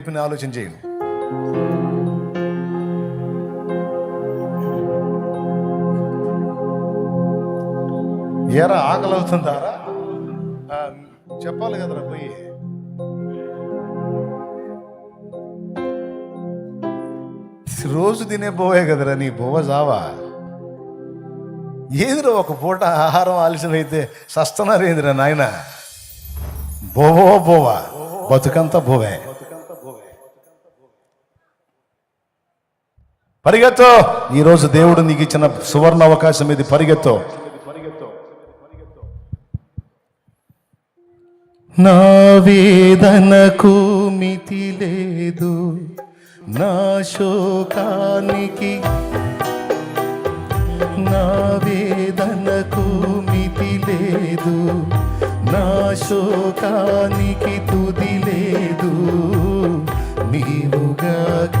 చెప్పిన ఆలోచన చేయండి. ఎరా ఆకలి అవుతుందారా చెప్పాలి కదరా పోయి. రోజు తినే బోవే కదరా నీ బోవ జావా. ఏదిరా ఒక పూట ఆహారం ఆలస్యమైతే అయితే సస్తనారేందిరా నాయన? బోవో బోవా బతుకంతా బోవే. పరిగెత్తో. ఈరోజు దేవుడు నీకు ఇచ్చిన సువర్ణ అవకాశం ఇది. పరిగెత్తో. నా వేదనకు మితి లేదు. నా శోకానికి నా వేదనకు మితి లేదు. నా శోకానికి తుది లేదు. నీవుగాక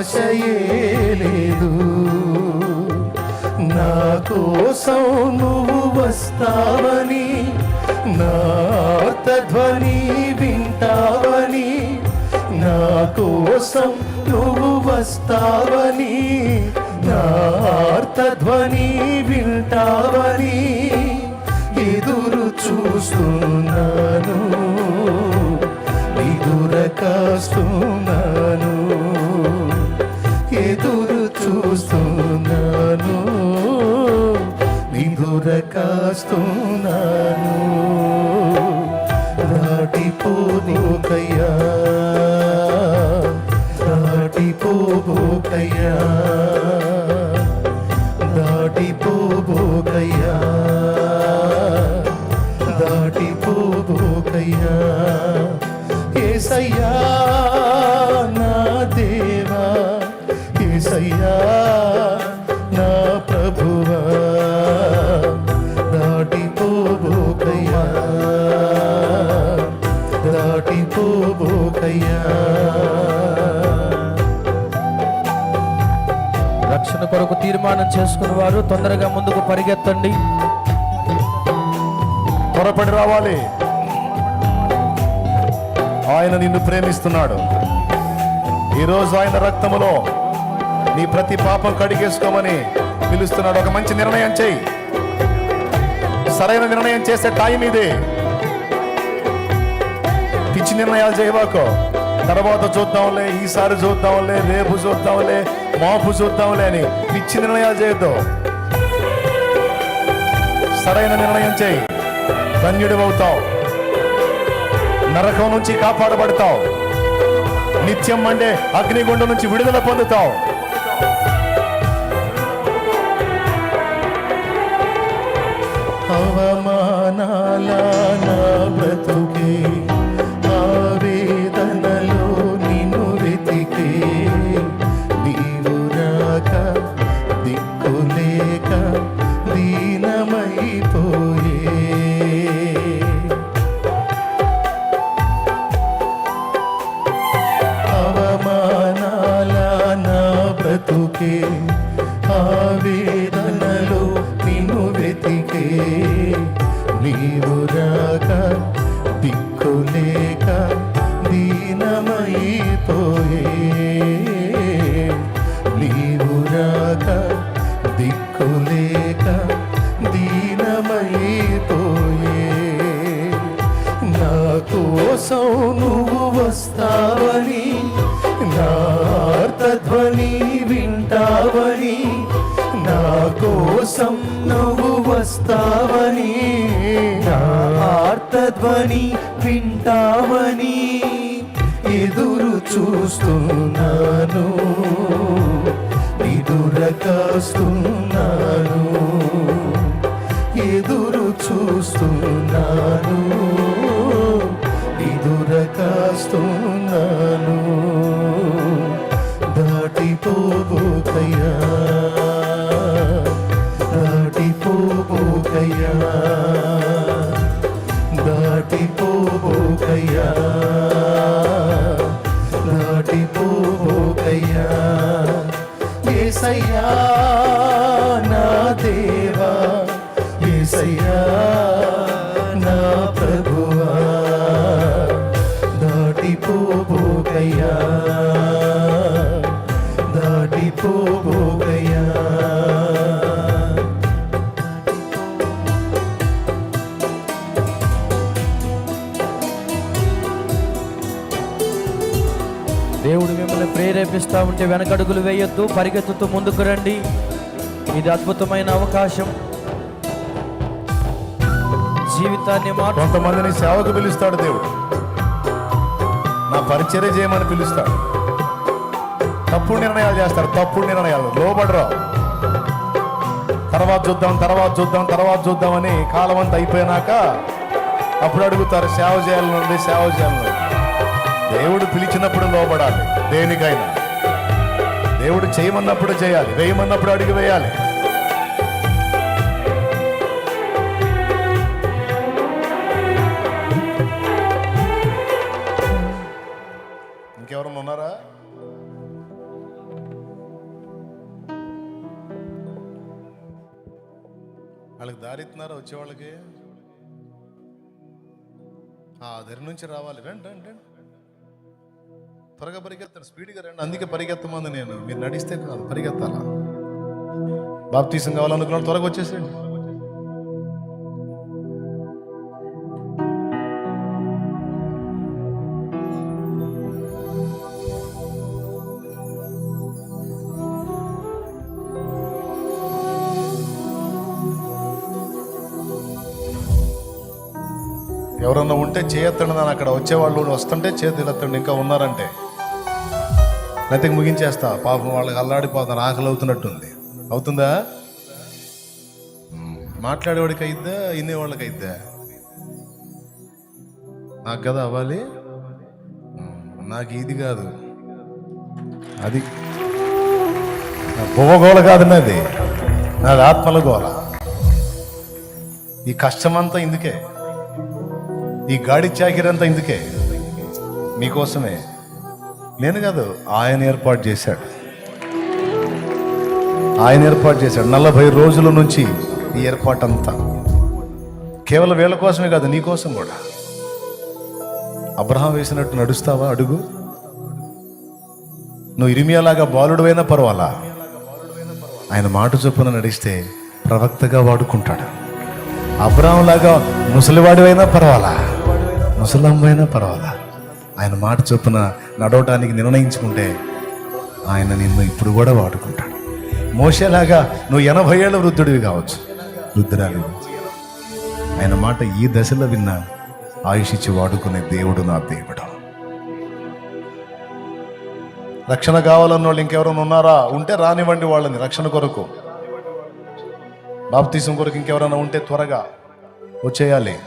ఆశయే లేదు. నా కోసం నువ్వు వస్తావని నా ధ్వని వింటావని నా కోసం నువ్వు వస్తావని నా ధ్వని వింటావని ఎదురు చూస్తున్నాను ఎదుర కాస్తున్నాను. చూస్తున్నాను నిదుర కాస్తున్నాను. దాటిపోబోకయ్యా దాటిపోబోకయ్యా దాటిపోబోకయ్యా దాటిపోబోకయ్యా ఏసయ్యా కొరకు తీర్మానం చేసుకున్న వారు తొందరగా ముందుకు పరిగెత్తండి. త్వరపడి రావాలి. ఆయన నిన్ను ప్రేమిస్తున్నాడు. ఈరోజు ఆయన రక్తములో నీ ప్రతి పాపం కడిగేసుకోమని పిలుస్తున్నాడు. ఒక మంచి నిర్ణయం చేయి. సరైన నిర్ణయం చేసే టైం ఇది. పిచ్చి నిర్ణయాలు చేయవాకో తర్వాత చూద్దాంలే ఈసారి చూద్దాంలే రేపు చూద్దాంలే మాపు చూద్దాంలే అని పిచ్చి నిర్ణయాలు చేయొద్దు. సరైన నిర్ణయం చేయి. ధన్యుడు అవుతావు నరకం నుంచి కాపాడబడతావు. నిత్యం అంటే అగ్నిగుండం నుంచి విడుదల పొందుతావు. అవమానాల నా బ్రతుకే నీవు రాక దిక్కులేక దీనమైపోయే. నీవు రాక దిక్కులేక దీనమైపోయే. నా కోసం నువ్వు వస్తావని నా ధ్వని వింటావని నా కోసం నువ్వు వస్తావని ఆర్తధ్వని వింటావని ఎదురు చూస్తున్నాను. ఎదురకాస్తున్నాను ఎదురు చూస్తున్నాను. ప్రేరేపిస్తూ ఉంటే వెనకడుగులు వేయొద్దు పరిగెత్తుతూ ముందుకు రండి. ఇది అద్భుతమైన అవకాశం. జీవితాన్ని మాట కొంతమందిని సేవకు పిలుస్తాడు దేవుడు. నా పరిచర్య చేయమని పిలుస్తాడు. తప్పుడు నిర్ణయాలు చేస్తారు తప్పుడు నిర్ణయాలు. లోబడరా తర్వాత చూద్దాం తర్వాత చూద్దాం తర్వాత చూద్దామని కాలం అంతా అయిపోయినాక అప్పుడు అడుగుతారు సేవ చేయాలనుంది సేవ చేయాలనుంది దేవుడు పిలిచినప్పుడు లోబడాలి. దేనికైనా. దేవుడు చేయమన్నప్పుడు చేయాలి. వేయమన్నప్పుడు అడిగి వేయాలి. ఇంకెవరన్నా ఉన్నారా? వాళ్ళకి దారిస్తున్నారా వచ్చేవాళ్ళకి ఆ దగ్గర నుంచి రావాలి. రండి రండి రండి. త్వరగా పరిగెత్తాను స్పీడ్గా రండి. అందుకే పరిగెత్తమంది నేను. మీరు నడిస్తే కాదు పరిగెత్తాలా? బాప్తీసం కావాలనుకున్నాడు త్వరగా వచ్చేసేయండి. ఎవరన్నా ఉంటే చేయొత్తండి నన్ను. అక్కడ వచ్చేవాళ్ళు వస్తుంటే చేతులు ఎత్తండి. ఇంకా ఉన్నారంటే లేకపోతే ముగించేస్తా. పాపం వాళ్ళకి అల్లాడిపోతాను ఆకలి అవుతున్నట్టుంది. అవుతుందా. మాట్లాడేవాడికి అయిద్దా? వినేవాళ్ళకి అయిద్దా? నాకు కదా అవ్వాలి. నాకు ఇది కాదు. అది. నా బువ్వగోల కాదు నాది. నాది ఆత్మల గోల. ఈ కష్టమంతా ఇందుకే. ఈ గాడి చాకిరంతా ఇందుకే. మీకోసమే. నేను కాదు ఆయన ఏర్పాటు చేశాడు. ఆయన ఏర్పాటు చేశాడు. నలభై రోజుల నుంచి ఈ ఏర్పాటు అంతా కేవలం వీళ్ళ కోసమే కాదు నీ కోసం కూడా. అబ్రహం వేసినట్టు నడుస్తావా? అడుగు. నువ్వు ఇరిమియాలాగా బాలుడువైనా పర్వాలా? ఆయన మాట చొప్పున నడిస్తే ప్రవక్తగా వాడుకుంటాడు. అబ్రహం లాగా ముసలివాడివైనా పర్వాలా? ముసలమ్మైనా పర్వాలా? ఆయన మాట చొప్పున నడవటానికి నిర్ణయించుకుంటే ఆయన నిన్ను ఇప్పుడు కూడా వాడుకుంటాడు. మోసేలాగా నువ్వు ఎనభై ఏళ్ళ వృద్ధుడివి కావచ్చు. వృద్ధురాలు ఆయన మాట ఈ దశలో విన్నా ఆయుష్ ఇచ్చి వాడుకునే దేవుడు నా దేవుడు. రక్షణ కావాలన్న వాళ్ళు ఇంకెవరైనా ఉన్నారా? ఉంటే రానివ్వండి వాళ్ళని రక్షణ కొరకు. బాప్తీసం కొరకు ఇంకెవరైనా ఉంటే త్వరగా వచ్చేయాలి.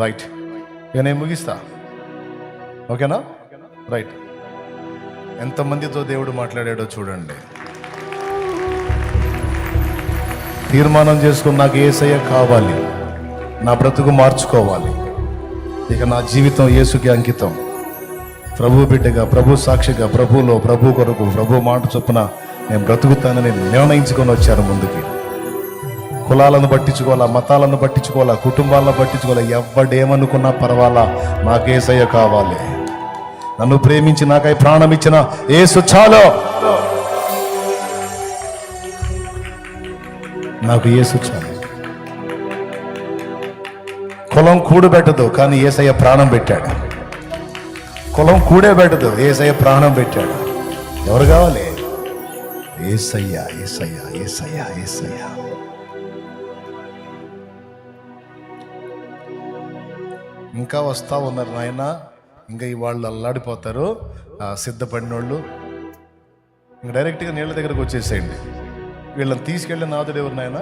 రైట్ ఇక నేను ముగిస్తా ఓకేనా రైట్ ఎంతమందితో దేవుడు మాట్లాడాడో చూడండి. తీర్మానం చేసుకుని నాకు ఏసయ్య కావాలి. నా బ్రతుకు మార్చుకోవాలి. ఇక నా జీవితం యేసుకి అంకితం. ప్రభు బిడ్డగా ప్రభు సాక్షిగా ప్రభులో ప్రభు కొరకు ప్రభు మాట చొప్పున నేను బ్రతుకుతానని నిర్ణయించుకొని వచ్చారు ముందుకి. కులాలను పట్టించుకోవాలా మతాలను పట్టించుకోవాలా కుటుంబాలను పట్టించుకోవాలా ఎవడేమనుకున్నా పర్వాలా నాకేసయ్య కావాలి. నన్ను ప్రేమించి నాకై ప్రాణం ఇచ్చిన ఏసు చాలు. నాకు ఏసు చాలు. కులం కూడు పెట్టదు కానీ ఏసయ్య ప్రాణం పెట్టాడు. కులం కూడే పెట్టదు ఏసయ్య ప్రాణం పెట్టాడు. ఎవరు కావాలి? ఏసయ్య ఏసయ్య ఏసయ్య ఏసయ్య. ఇంకా వస్తా ఉన్నారు నాయన. ఇంకా ఈ వాళ్ళు అల్లాడిపోతారు. సిద్ధపడిన వాళ్ళు ఇంకా డైరెక్ట్గా నీళ్ళ దగ్గరకు వచ్చేసేయండి. వీళ్ళని తీసుకెళ్ళి నాథుడు ఎవరు నాయన?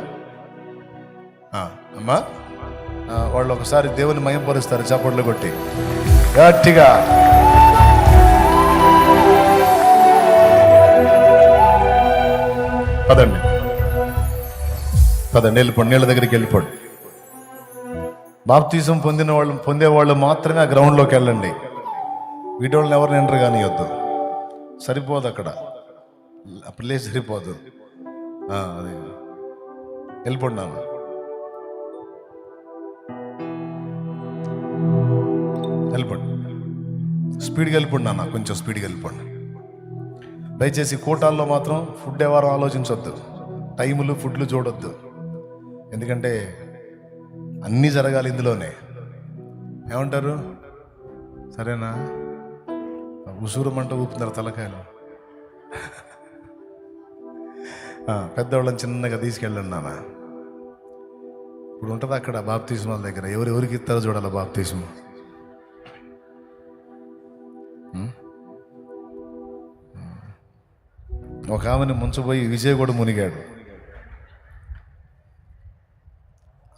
అమ్మా. వాళ్ళు ఒకసారి దేవుని మయంపరుస్తారు చప్పట్లు కొట్టి. గట్టిగా. పదండి. పదండి వెళ్ళిపోండి నీళ్ళ దగ్గరికి వెళ్ళిపోండి. బాప్తీసం పొందిన వాళ్ళు పొందేవాళ్ళు మాత్రమే ఆ గ్రౌండ్లోకి వెళ్ళండి. వీటోళ్ళని ఎవరిని ఎంటర్ కానియొద్దు. సరిపోదు అక్కడ. ఆ ప్లేస్ సరిపోదు. ఆ, అది. వెళ్ళిపోండి వెళ్ళిపోండి. స్పీడ్గా వెళ్ళిపోండి నాన్న. కొంచెం స్పీడ్గా వెళ్ళిపోండి. దయచేసి కోటాల్లో మాత్రం ఫుడ్ ఎవరో ఆలోచించవద్దు టైములు ఫుడ్లు చూడొద్దు. ఎందుకంటే అన్నీ జరగాలి ఇందులోనే. ఏమంటారు? సరేనా? ఉసూరమంట ఊపుతున్నారు తలకాయలు. పెద్దవాళ్ళని చిన్నగా తీసుకెళ్ళండి నాన్న. ఇప్పుడు ఉంటుంది అక్కడ బాప్తీస్మాల దగ్గర? ఎవరు ఎవరికి ఇస్తారో చూడాలి బాప్తీసం? ఒక ఆమెను ముంచబోయి విజయ్ కూడా మునిగాడు.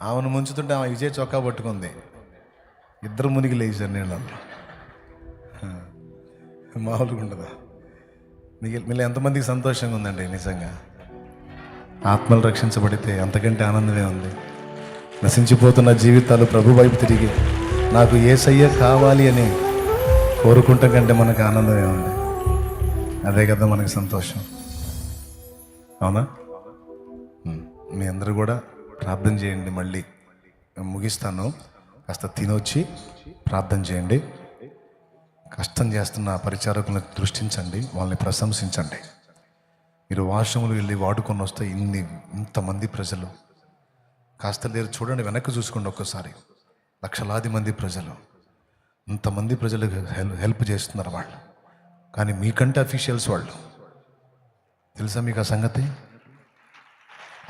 ఆమెను ముంచుతుంటే ఆమె విజయ్ చొక్కా పట్టుకుంది. ఇద్దరు మునిగి లేచారు నీళ్ళల్లో మామూలుగా ఉండదా? మీకు మీరు ఎంతమందికి సంతోషంగా ఉందండి నిజంగా? ఆత్మలు రక్షించబడితే అంతకంటే ఆనందమే ఉంది. నశించిపోతున్న జీవితాలు ప్రభు వైపు తిరిగి నాకు ఏ సయ్య కావాలి అని కోరుకుంటాం కంటే మనకు ఆనందమే ఉంది. అదే కదా మనకి సంతోషం. అవునా? మీ అందరూ కూడా ప్రార్థన చేయండి మళ్ళీ ముగిస్తాను. కాస్త తినొచ్చి ప్రార్థన చేయండి. కష్టం చేస్తున్న పరిచారకులను దృష్టించండి వాళ్ళని ప్రశంసించండి. మీరు వాష్రూమ్లు వెళ్ళి వాడుకొని వస్తే ఇన్ని ఇంతమంది ప్రజలు. కాస్త లేరు చూడండి వెనక్కి చూసుకోండి ఒక్కసారి. లక్షలాది మంది ప్రజలు. ఇంతమంది ప్రజలకు హెల్ప్ హెల్ప్ చేస్తున్నారు వాళ్ళు. కానీ మీకంటే అఫీషియల్స్ వాళ్ళు. తెలుసా మీకు ఆ సంగతి?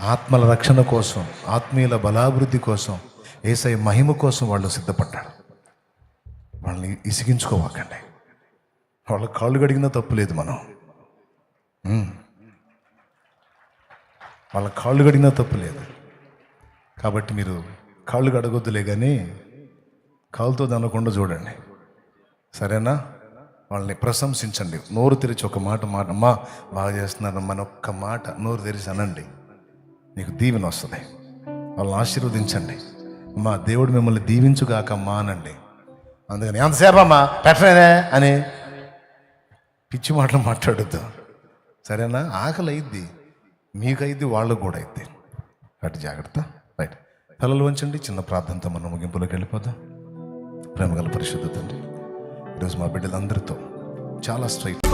ఆత్మల రక్షణ కోసం ఆత్మీయుల బలాభివృద్ధి కోసం ఏసై మహిమ కోసం వాళ్ళు సిద్ధపడ్డారు. వాళ్ళని ఇసిగించుకోవాకండి. వాళ్ళ కాళ్ళు గడిగినా తప్పు లేదు మనం. వాళ్ళ కాళ్ళు గడిగినా తప్పు లేదు. కాబట్టి మీరు కాళ్ళు గడగొద్దులే కానీ కాలుతో దనకుండా చూడండి. సరేనా? వాళ్ళని ప్రశంసించండి. నోరు తెరిచి ఒక మాట మాట అమ్మా బాగా చేస్తున్నారమ్మా అని ఒక్క మాట నోరు తెరిచి అనండి. నీకు దీవెన వస్తుంది. వాళ్ళని ఆశీర్వదించండి. మా దేవుడు మిమ్మల్ని దీవించుగాక అమ్మా అనండి. అందుకని ఎంతసేపు అమ్మా? పెట్టలేదే అని పిచ్చి మాటలు మాట్లాడద్దు. సరేనా? ఆకలి అయింది మీకైద్ది వాళ్ళకు కూడా అయింది అటు జాగ్రత్త. రైట్. తలలు వంచండి చిన్న ప్రార్థనతో మనం ముగింపులోకి వెళ్ళిపోదాం. ప్రేమగల పరిశుద్ధ తండ్రి ఈరోజు మా బిడ్డలందరితో చాలా స్ట్రైట్